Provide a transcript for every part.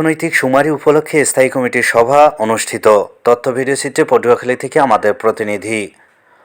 অর্থনৈতিক সুমারি উপলক্ষে স্থায়ী কমিটির সভা অনুষ্ঠিত। তথ্য ভিডিওচিত্রে পটুয়াখালী থেকে আমাদের প্রতিনিধি।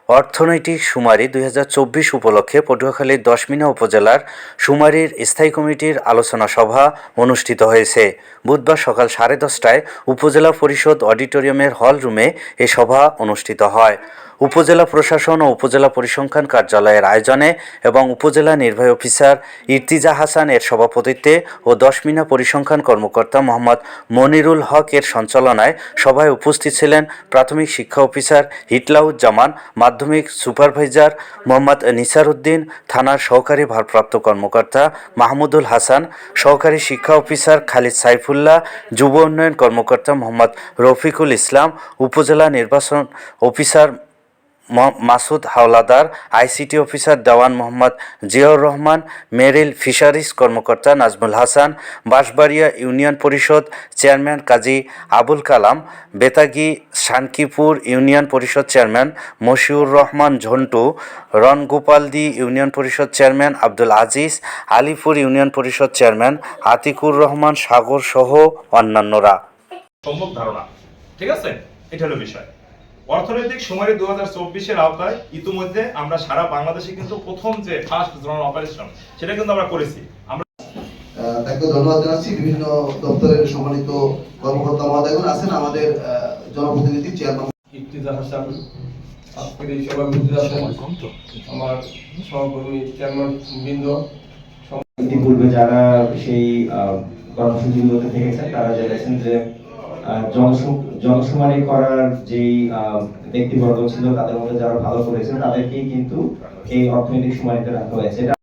অর্থনৈতিক সুমারি দুই হাজার চব্বিশ উপলক্ষে পটুয়াখালীর দশমিনা উপজেলার সুমারির স্থায়ী কমিটির আলোচনা সভা অনুষ্ঠিত হয়েছে। বুধবার সকাল সাড়ে দশটায় উপজেলা পরিষদ অডিটোরিয়ামের হল রুমে এ সভা অনুষ্ঠিত হয়। উপজেলা প্রশাসন ও উপজেলা পরিসংখ্যান কার্যালয়ের আয়োজনে এবং উপজেলা নির্বাহী অফিসার ইর্তিজা হাসান এর সভাপতিত্বে ও দশমিনা পরিসংখ্যান কর্মকর্তা মোহাম্মদ মনিরুল হক এর সঞ্চালনায় সভায় উপস্থিত ছিলেন প্রাথমিক শিক্ষা অফিসার হিটলাউজ্জামান, মাধ্যমিক সুপারভাইজার মোহাম্মদ নিসার উদ্দিন থানার সহকারী ভারপ্রাপ্ত কর্মকর্তা মাহমুদুল হাসান, সহকারী শিক্ষা অফিসার খালিদ সাইফুল্লাহ, যুব উন্নয়ন কর্মকর্তা মোহাম্মদ রফিকুল ইসলাম, উপজেলা নির্বাচন officer Masud Hawladar, ICT officer Dewan Mohammad Ziaur Rahman, marine fisheries কর্মকর্তা Nazmul Hasan, Banshbaria union Parishad chairman Kazi Abul Kalam, Betagi Shankipur union Parishad chairman Mashiur Rahman Jhantu Rangopaldi union Parishad chairman Abdul Aziz, Alipur union Parishad chairman Atiqur Rahman Sagar সহ অন্যান্যরা। ঠিক আছে? এটা হলো বিষয়। অর্থনৈতিক সুমারি দু হাজার চব্বিশের আওতায় ইতিমধ্যে আমরা সারা বাংলাদেশে কিন্তু প্রথম যে ফার্স্ট জোনাল অপারেশন সেটা কিন্তু আমরা করেছি। আমরা তাকে ধন্যবাদ জানাচ্ছি। বিভিন্ন দপ্তরের সম্মানিত কর্মকর্তা মহোদয়গণ আছেন আমাদের আহ, জনপ্রতিনিধি চেয়ারম্যান। ইফতিজা হাসান আজকের এই সময় আমার সহকর্মী চেয়ারম্যান বৃন্দ। ইতিপূর্বে যারা সেই আহ, কর্মসূচিগুলোতে থেকেছেন তারা জেনেছেন যে জনশুমারি করার যে ব্যক্তিবর্গ ছিল, তাদের মধ্যে যারা ভালো করেছে, তাদেরকেই কিন্তু এই অর্থনৈতিক শুমারিতে রাখা হয়েছে।